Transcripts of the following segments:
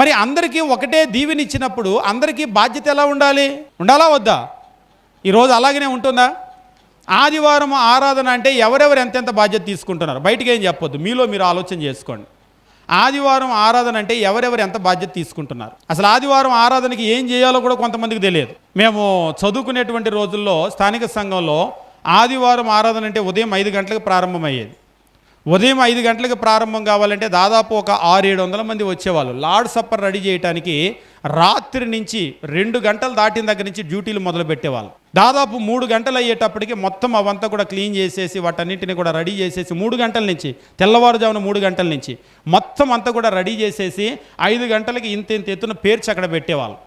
మరి అందరికీ ఒకటే దీవెనిచ్చినప్పుడు అందరికీ బాధ్యత ఎలా ఉండాలి? ఉండాలా వద్దా? ఈరోజు అలాగనే ఉంటుందా? ఆదివారం ఆరాధన అంటే ఎవరెవరు ఎంతెంత బాధ్యత తీసుకుంటున్నారు? బయటికి ఏం చెప్పొద్దు. మీలో మీరు ఆలోచన చేసుకోండి. ఆదివారం ఆరాధన అంటే ఎవరెవరు ఎంత బాధ్యత తీసుకుంటున్నారు? అసలు ఆదివారం ఆరాధనకి ఏం చేయాలో కూడా కొంతమందికి తెలియదు. మేము చదువుకునేటువంటి రోజుల్లో స్థానిక సంఘంలో ఆదివారం ఆరాధన అంటే ఉదయం ఐదు గంటలకు ప్రారంభమయ్యేది. ఉదయం ఐదు గంటలకు ప్రారంభం కావాలంటే దాదాపు ఒక ఆరు ఏడు వందల మంది వచ్చేవాళ్ళు. లార్డ్ సప్పర్ రెడీ చేయడానికి రాత్రి నుంచి రెండు గంటలు దాటిన దగ్గర నుంచి డ్యూటీలు మొదలు పెట్టేవాళ్ళు. దాదాపు మూడు గంటలు అయ్యేటప్పటికి మొత్తం అవంతా కూడా క్లీన్ చేసేసి వాటన్నింటిని కూడా రెడీ చేసేసి మూడు గంటల నుంచి తెల్లవారుజామున మూడు గంటల నుంచి మొత్తం అంతా కూడా రెడీ చేసేసి ఐదు గంటలకి ఇంత ఇంత ఎత్తున పేర్చి అక్కడ పెట్టేవాళ్ళు.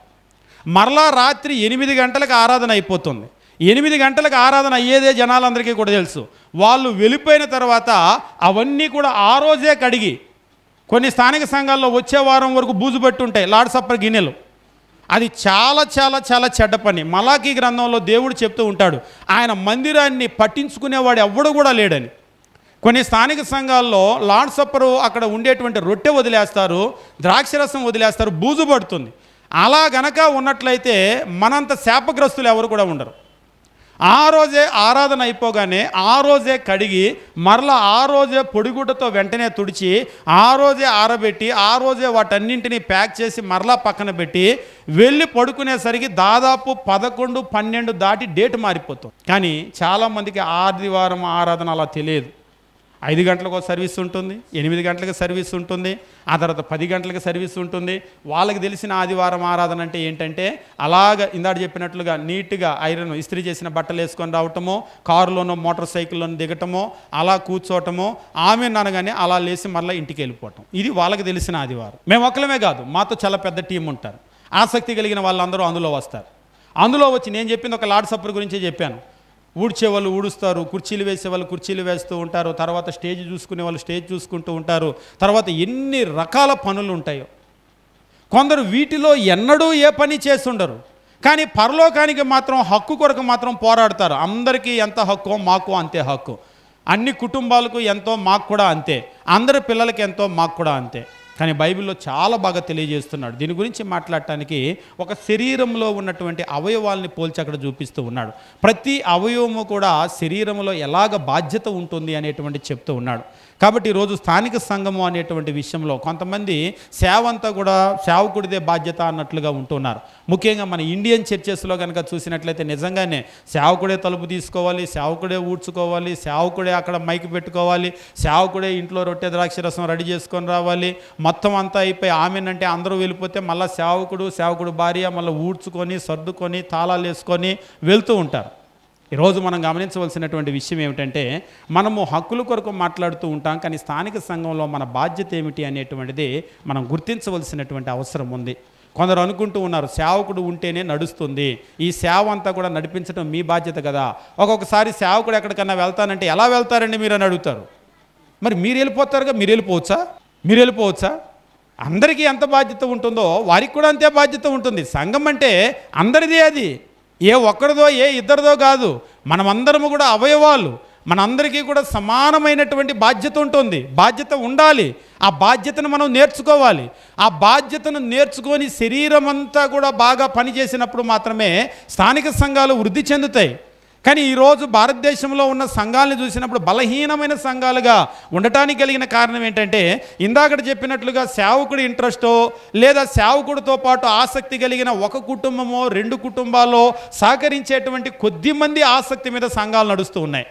మరలా రాత్రి ఎనిమిది గంటలకు ఆరాధన అయిపోతుంది. ఎనిమిది గంటలకు ఆరాధన అయ్యేదే జనాలందరికీ కూడా తెలుసు. వాళ్ళు వెళ్ళిపోయిన తర్వాత అవన్నీ కూడా ఆ రోజే కడిగి కొన్ని స్థానిక సంఘాల్లో వచ్చే వారం వరకు బూజు పెట్టి ఉంటాయి లార్డ్ సప్పర్ గిన్నెలు. అది చాలా చాలా చాలా చెడ్డ పని. మలాకీ గ్రంథంలో దేవుడు చెప్తూ ఉంటాడు ఆయన మందిరాన్ని పట్టించుకునేవాడు ఎవ్వడు కూడా లేడని. కొన్ని స్థానిక సంఘాల్లో లార్డ్ సప్పరు అక్కడ ఉండేటువంటి రొట్టె వదిలేస్తారు ద్రాక్షరసం వదిలేస్తారు బూజు పడుతుంది. అలా గనక ఉన్నట్లయితే మనంత శాపగ్రస్తులు ఎవరు కూడా ఉండరు. ఆ రోజే ఆరాధన అయిపోగానే ఆ రోజే కడిగి మరలా ఆ రోజే పొడిగుడ్డతో వెంటనే తుడిచి ఆ రోజే ఆరబెట్టి ఆ రోజే వాటన్నింటినీ ప్యాక్ చేసి మరలా పక్కన పెట్టి వెళ్ళి పడుకునేసరికి దాదాపు పదకొండు పన్నెండు దాటి డేట్ మారిపోతుంది. కానీ చాలామందికి ఆదివారం ఆరాధన అలా తెలియదు. ఐదు గంటలకు ఒక సర్వీస్ ఉంటుంది ఎనిమిది గంటలకు సర్వీస్ ఉంటుంది ఆ తర్వాత పది గంటలకు సర్వీస్ ఉంటుంది. వాళ్ళకి తెలిసిన ఆదివారం ఆరాధన అంటే ఏంటంటే అలాగ ఇందాక చెప్పినట్లుగా నీట్గా ఐరన్ ఇస్త్రీ చేసిన బట్టలు వేసుకొని రావటము కారులోనో మోటార్ సైకిల్లోనో దిగటమో అలా కూర్చోవటము ఆమె అనగానే అలా లేచి మళ్ళీ ఇంటికి వెళ్ళిపోవటం. ఇది వాళ్ళకి తెలిసిన ఆదివారం. మేము ఒక్కలమే కాదు మాతో చాలా పెద్ద టీం ఉంటారు. ఆసక్తి కలిగిన వాళ్ళందరూ అందులో వస్తారు. అందులో వచ్చి నేను చెప్పింది ఒక లాడ్ సప్పర్ గురించే చెప్పాను. ఊడ్చే వాళ్ళు ఊడుస్తారు కుర్చీలు వేసే వాళ్ళు కుర్చీలు వేస్తూ ఉంటారు తర్వాత స్టేజ్ చూసుకునే వాళ్ళు స్టేజ్ చూసుకుంటూ ఉంటారు తర్వాత ఎన్ని రకాల పనులు ఉంటాయో. కొందరు వీటిలో ఎన్నడూ ఏ పని చేస్తుండరు కానీ పరలోకానికి మాత్రం హక్కు కొరకు మాత్రం పోరాడతారు. అందరికీ ఎంత హక్కు మాకు అంతే హక్కు. అన్ని కుటుంబాలకు ఎంతో మాకు కూడా అంతే. అందరి పిల్లలకి ఎంతో మాకు కూడా అంతే. కానీ బైబిల్లో చాలా బాగా తెలియజేస్తున్నాడు. దీని గురించి మాట్లాడటానికి ఒక శరీరంలో ఉన్నటువంటి అవయవాల్ని పోల్చి అక్కడ చూపిస్తూ ఉన్నాడు. ప్రతి అవయవము కూడా శరీరంలో ఎలాగ బాధ్యత ఉంటుంది అనేటువంటి చెప్తూ ఉన్నాడు. కాబట్టి ఈరోజు స్థానిక సంఘము అనేటువంటి విషయంలో కొంతమంది సేవ అంతా కూడా సేవకుడిదే బాధ్యత అన్నట్లుగా ఉంటున్నారు. ముఖ్యంగా మన ఇండియన్ చర్చెస్లో కనుక చూసినట్లయితే నిజంగానే సేవకుడే తలుపు తీసుకోవాలి సేవకుడే ఊడ్చుకోవాలి సేవకుడే అక్కడ మైక్ పెట్టుకోవాలి సేవకుడే ఇంట్లో రొట్టె ద్రాక్ష రసం రెడీ చేసుకొని రావాలి. మొత్తం అంతా అయిపోయి ఆమెనంటే అందరూ వెళ్ళిపోతే మళ్ళీ సేవకుడు సేవకుడు భార్య మళ్ళీ ఊడ్చుకొని సర్దుకొని తాళాలు వేసుకొని వెళ్తూ ఉంటారు. ఈరోజు మనం గమనించవలసినటువంటి విషయం ఏమిటంటే మనము హక్కుల కొరకు మాట్లాడుతూ ఉంటాం కానీ స్థానిక సంఘంలో మన బాధ్యత ఏమిటి అనేటువంటిది మనం గుర్తించవలసినటువంటి అవసరం ఉంది. కొందరు అనుకుంటూ ఉన్నారు సేవకుడు ఉంటేనే నడుస్తుంది. ఈ సేవ అంతా కూడా నడిపించడం మీ బాధ్యత కదా. ఒక్కొక్కసారి సేవకుడు ఎక్కడికన్నా వెళ్తానంటే ఎలా వెళ్తారండి మీరు? అని అడుగుతారు. మరి మీరు వెళ్ళిపోతారుగా? మీరు వెళ్ళిపోవచ్చా? మీరు వెళ్ళిపోవచ్చా? అందరికీ ఎంత బాధ్యత ఉంటుందో వారికి కూడా అంతే బాధ్యత ఉంటుంది. సంఘం అంటే అందరిది అది. ఏ ఒక్కరిదో ఏ ఇద్దరిదో కాదు మనమందరము కూడా అవయవాలు. మనందరికీ కూడా సమానమైనటువంటి బాధ్యత ఉంటుంది. బాధ్యత ఉండాలి. ఆ బాధ్యతను మనం నేర్చుకోవాలి. ఆ బాధ్యతను నేర్చుకొని శరీరం అంతా కూడా బాగా పనిచేసినప్పుడు మాత్రమే స్థానిక సంఘాలు వృద్ధి చెందుతాయి. కానీ ఈరోజు భారతదేశంలో ఉన్న సంఘాలను చూసినప్పుడు బలహీనమైన సంఘాలుగా ఉండటానికి కలిగిన కారణం ఏంటంటే ఇందాకడ చెప్పినట్లుగా సేవకుడి ఇంట్రెస్టో లేదా సేవకుడితో పాటు ఆసక్తి కలిగిన ఒక కుటుంబమో రెండు కుటుంబాల్లో సహకరించేటువంటి కొద్ది మంది ఆసక్తి మీద సంఘాలు నడుస్తూ ఉన్నాయి.